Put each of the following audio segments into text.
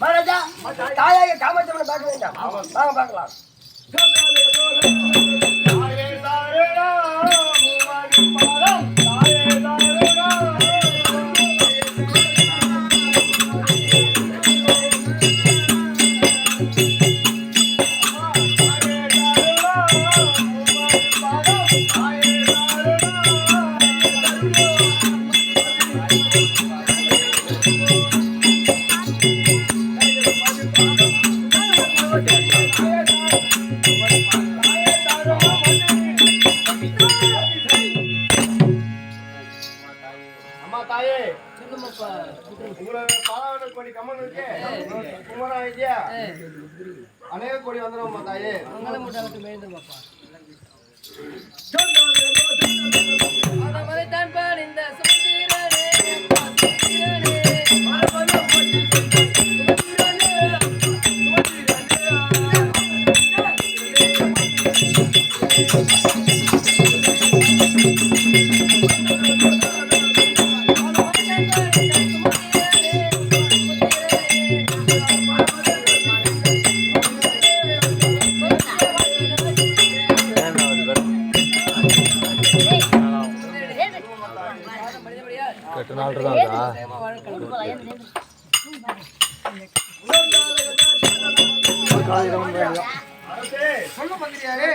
மகாராஜா தாயாக காமாட்சம்மனை பார்க்க வேண்டாம். வாங்க பார்க்கலாம். கோடி வந்துடும் தாயே தான் அரசே சொல்ல மந்திரியாரே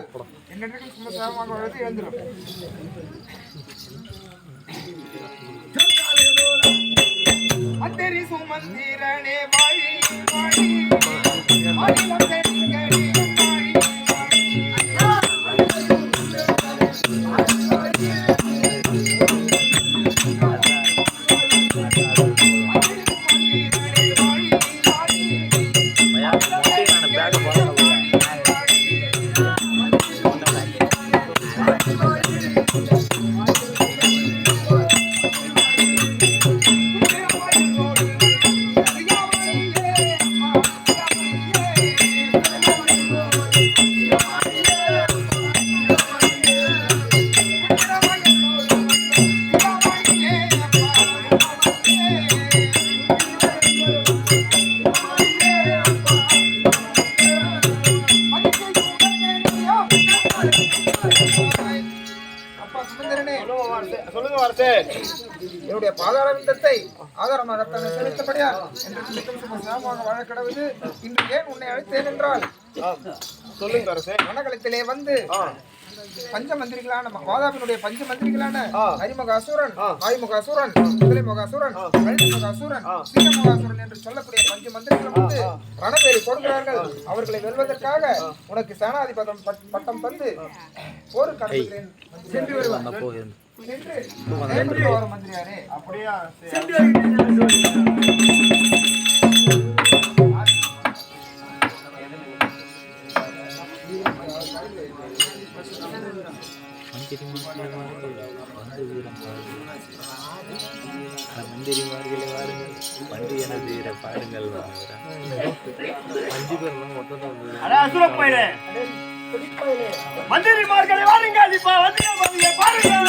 வாதம் என்னென்றைக்கும் சும்மா சேவமாக வாழ்வது எழுந்துடும் சுமந்திரனே வாழி வாழி வாழி சொல்லுங்க அரசே என்னுடைய பாதாள விந்தத்தை ஆதாரமாக தன்னை செலுத்தபடியால் என்று நித்தம் சும்மா சேவமாக வாழ கடவுது இன்று ஏன் உன்னை அழைத்தேன் என்றால்? சொல்லுங்க அரசே வனகலத்திலே வந்து பஞ்ச மந்திரிகளான வாதாபினுடைய பஞ்ச மந்திரிகளான ஆ. ஹரிமுக அசுரன் ஆ. ஆய்முக அசுரன் முதலைமுக அசுரன் கழுத்துமுக அசுரன் ஆ. சீனமுக அசுரன் என்று சொல்லக்கூடிய பஞ்ச மந்திரிகள் வந்து ரணபேரி கொடுக்கிறார்கள் அவர்களை வெல்வதற்காக உனக்கு சேனாதிபதம் பட்- பட்டம் தந்து போருக்கு அனுப்புகிறேன் சென்று வருவார். சென்று சென்று வரும் மந்திரியாரே. அப்படியா அரசே மந்திரிமார்களே வாருங்கள் வந்து எனது அஞ்சு மொத்தம் வாருங்கள் இப்ப வந்து பாருங்கள்.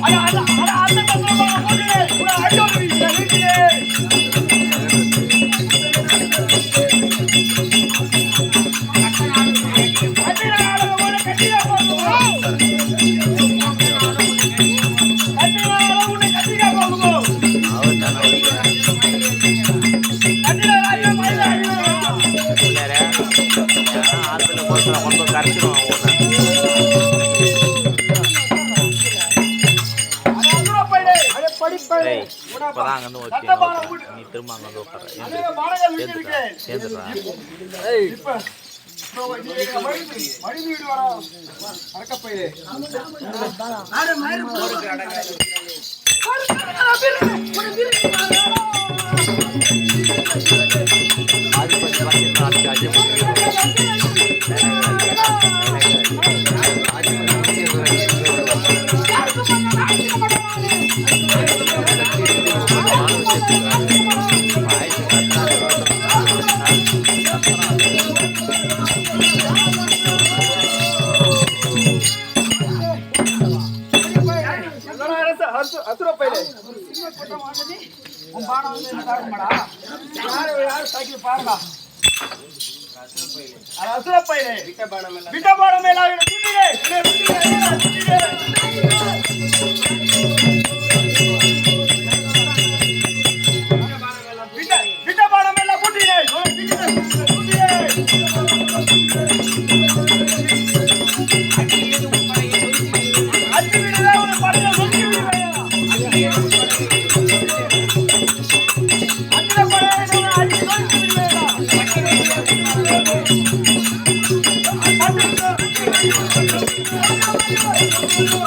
அட அட அட அட இப்போதான் அங்கேருந்து ஓகே நீ திரும்ப அங்கேருந்து உட்கார. சேர்ந்துடுறா சேர்ந்துடுறா பாருங்கடா யாரும் யாரும் சைக்கிள் பாருங்க அசுரப்பயிலே விட்டபாடம் எல்லாம் விட்டபாடம் எல்லாம் விட்டுடே விட்டுடே விட்டுடே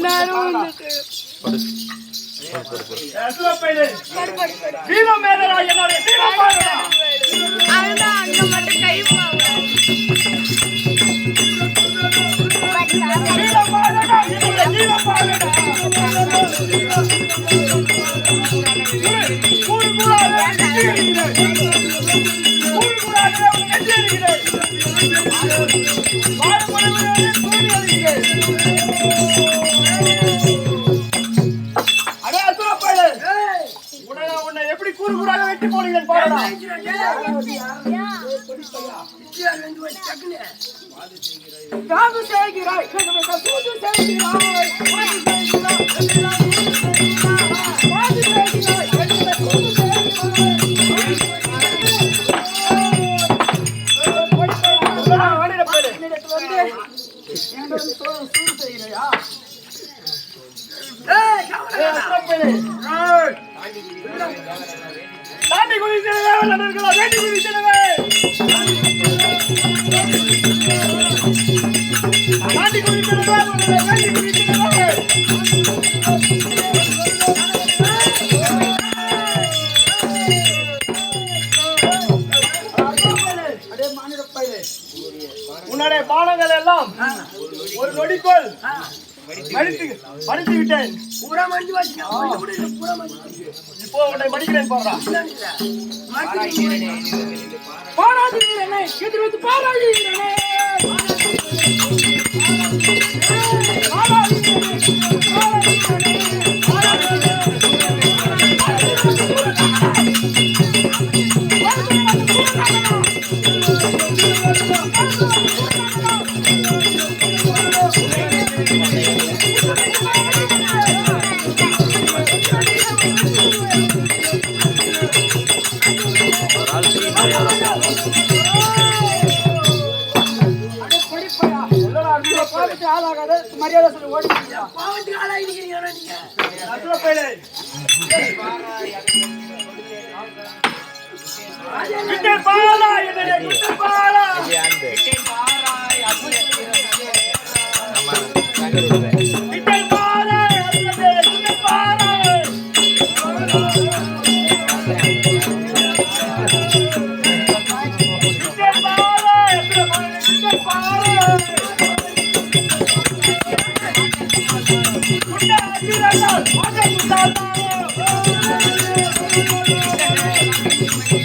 Claro, no, no, no. வீர மேலரா என்னுடைய வீர மேலரா அவன்தான் அங்க மட்டும் கை Thank you. ராகு செய்கிறாய் சூது செய்கிறாய் ராகு செய்கிறாய் சூது செய்கிறாய் Hey, come on! Hey, come on! Hey, come on! வேண்டி குதித்திடவே தாண்டி வேண்டி உன்னுடைய பானங்கள் எல்லாம் ஒரு நொடிக்குள் மடித்து விட்டேன். பூரா வச்சுக்க. இப்போ உன்னை மடிக்கிறேன் போடுறா பாராது வீரனே எதிர் வந்து பாராது வீரனே மரியாதை சொல்லி ஓடி பாவத்துக்கு ஆளாகி நிக்கிறீங்க நீங்க அசுர பயலே. விட்டேன் பாலா என்னடே, விட்டேன் பாலா. விட்டேன்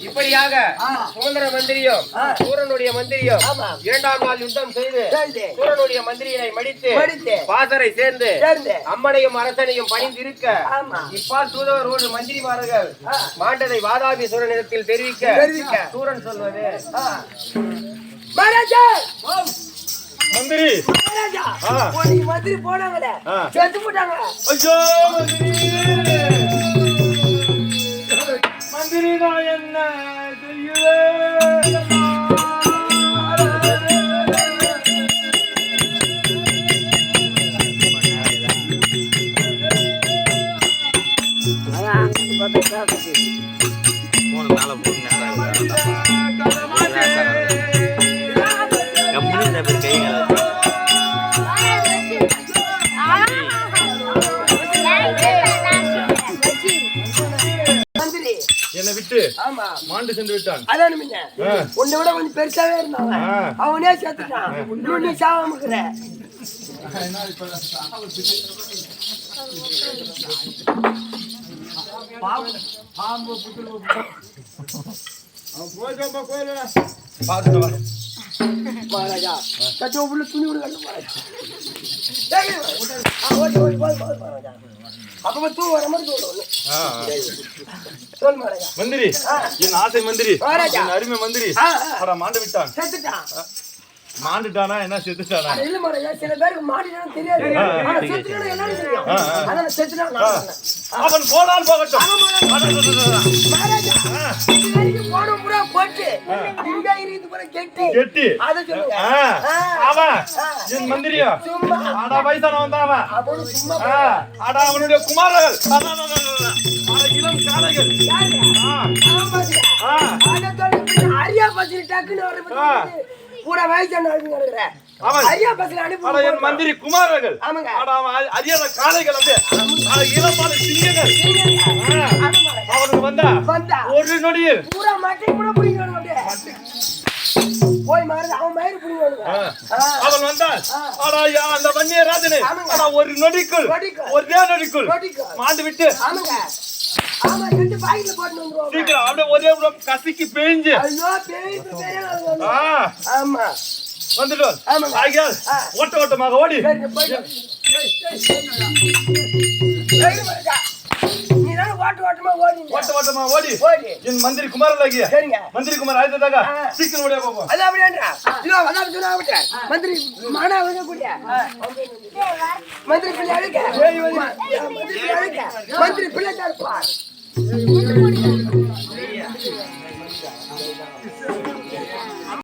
இப்படியாக சுதந்திர மந்திரியும் சூரனுடைய மந்திரியும் ஆமா. இரண்டாம் நாள் யுத்தம் செய்து செய்து. சூரனுடைய மந்திரியை மடித்து மடித்து. பாசறை சேர்ந்து. அம்மனையும் அரசனையும் பணிந்திருக்க ஆமா. இப்பால் தூதவரோடு மந்திரிமார்கள் ஆ. மாண்டதை வாதாபி சூரனிடத்தில் தெரிவிக்க தெரிவிக்க. சூரன் சொல்வது மந்திரி மந்திரி போனாங்களே செத்து போட்டாங்க ஐயோ என்ன மந்திரி Thank you. ஆமா மாண்டு சென்று விட்டான் அதான் உன்னை விட கொஞ்சம் பெருசாவே இருந்தாங்க அவனே. செத்துட்டான். இன்னும் நீ சாவாம இருக்கிற துணி விடு கண்டு மகாராஜா போய், மகாராஜா. மந்திரி என் ஆசை மந்திரி. என் அருமை மந்திரி. மாண்டு விட்டான். மாண்டுட்டானா என்ன செத்துட்டானா? அது இல்ல மகாராஜா சில பேருக்கு மாட்டினா தெரியாது. ஆனா செத்துட்டானா எல்லாரும் தெரியும். அதான் செத்துட்டான் நான் சொன்னேன். அவன் போனால் போகட்டும். மகாராஜா முறை போட்டு இங்க இருக்குது கூட கெட்டி. கெட்டி. அதை சொல்லுங்க. ஆ, ஆ. அவன் என் மந்திரியா. சும்மா. அடா வயசானவன் தான் அவன் அவனு சும்மா அட அவனுடைய குமாரர்கள். அட, அட, அட, அட, அட, இளம் காளைகள். ஆ, அவன் பாத்துக்க. ஆ, அதை சொல்லி அரியா பஸ்ல டக்குன்னு வர பூரா ஆளுங்க இருக்கிற. அவன். அரியா பஸ்ல அனுப்பி என் மந்திரி குமாரர்கள். ஆமாங்க. அறியாத காளைகள் அப்படியே இளமான சிங்கங்கள். அவனுக்கு வந்தா? வந்தா. ஒரு நொடியில். பூரா மட்டை கூட பிடிக்கணும் அப்படியே போய் மாறுது. அவன் மயிறு ஆ. அவன் வந்தான் யா, அந்த வன்னிய ராஜனே ஆமாங்க. அட ஒரு நொடிக்குள். ஒரே நொடிக்குள். நொடிக்குள். மாண்டு விட்டு. ஆமாங்க. சீக்கிரம் அப்படியே ஒரே கசிக்கு பேஞ்சு ஐயோ. ஆ ஆமா வந்துட்டோம். ஓட்ட ஓட்டமாக ஓடி தானே ஓட்டு ஓட்டமா ஓடிங்க ஓட்ட ஓட்டமா ஓடி. ஓடி. என் மந்திரி குமாரலாகிய சரிங்க. மந்திரி குமார் ஆயுததாக சீக்கிரம் ஓடியா பாப்போம் அது அப்படின்றா இதோ அதான் சொன்னா விட்ட மந்திரி மானா வந்து கூட்டியா